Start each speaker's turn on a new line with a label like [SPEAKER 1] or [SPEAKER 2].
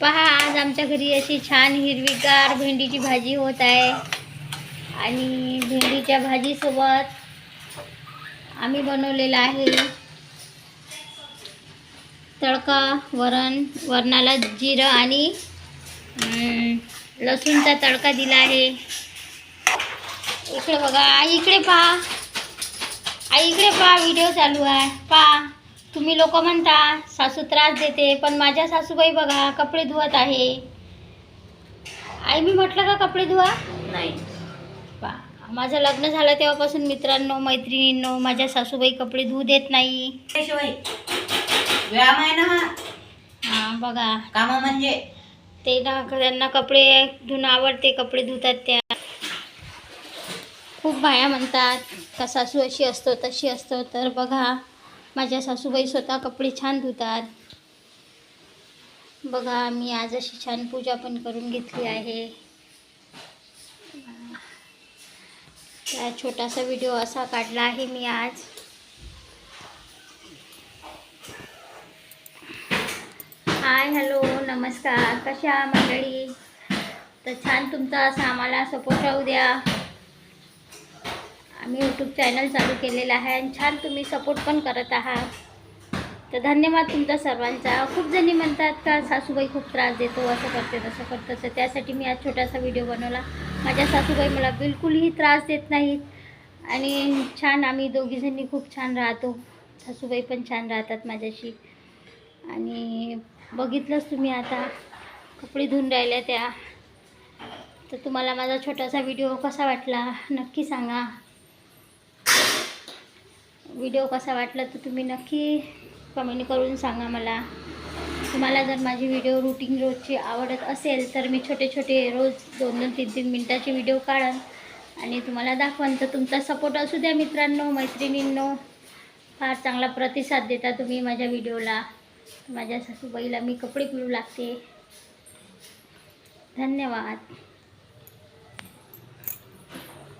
[SPEAKER 1] पहा आज आमच्या घरी अशी छान हिरवीगार भेंडीची भाजी होत आहे. आणि भेंडीच्या भाजीसोबत आम्ही बनवलेला आहे तडका वरण वरणाला जिरं आणि लसूणचा तडका दिला आहे. इकडे बघा इकडे पहा. आई इकडे पहा व्हिडिओ चालू आहे. पहा. तुम्ही लोक म्हणता सासू त्रास देते पण माझ्या सासूबाई बघा कपडे धुवत आहे. आई मी म्हटलं का कपडे धुवा?
[SPEAKER 2] नाही.
[SPEAKER 1] पहा माझं लग्न झालं तेव्हापासून मित्रांनो मैत्रिणींनो माझ्या सासूबाई कपडे धुवू देत नाही.
[SPEAKER 2] व्यायाम आहे ना हा?
[SPEAKER 1] हां बघा.
[SPEAKER 2] काम म्हणजे?
[SPEAKER 1] ते ना त्यांना कपडे धुणं आवडते कपडे धुतात त्या. खूप बाया म्हणतात का सासू अशी असतो तशी असतो. तर बघा माझ्या सासूबाई स्वतः कपडे छान धुतात. बघा मी आज अशी छान पूजा पण करून घेतली आहे. त्या छोटासा व्हिडिओ असा काढला आहे मी आज. हाय हॅलो नमस्कार. कशा मंडळी? तर छान तुमचा असा आम्हाला सपोर्ट राहू द्या. आम्ही यूट्यूब चॅनल चालू केलेला आहे आणि छान तुम्ही सपोर्ट पण करत आहात. तर धन्यवाद तुमचा सर्वांचा. खूप जणी म्हणतात का सासूबाई खूप त्रास देतो असं करते तसं करतं तर त्यासाठी मी आज छोटासा व्हिडिओ बनवला. माझ्या सासूबाई मला बिलकुलही त्रास देत नाहीत आणि छान आम्ही दोघीजणी खूप छान राहतो. सासूबाई पण छान राहतात माझ्याशी. आणि बघितलंच तुम्ही आता कपडे धुवून राहिल्या त्या. तर तुम्हाला माझा छोटासा व्हिडिओ कसा वाटला नक्की सांगा. व्हिडिओ कसा वाटला तर तुम्ही नक्की कमेंट करून सांगा मला. तुम्हाला जर माझी व्हिडिओ रुटीन रोजची आवडत असेल तर मी छोटे छोटे रोज दोन दोन तीन तीन मिनटाचे व्हिडिओ काढन. आणि तुम्हाला दाखवन तर तुमचा सपोर्ट असू द्या मित्रांनो मैत्रिणींनो. फार चांगला प्रतिसाद देता तुम्ही माझ्या व्हिडिओला माझ्या सासूबाईला मी कपडे पिळू लागते. धन्यवाद.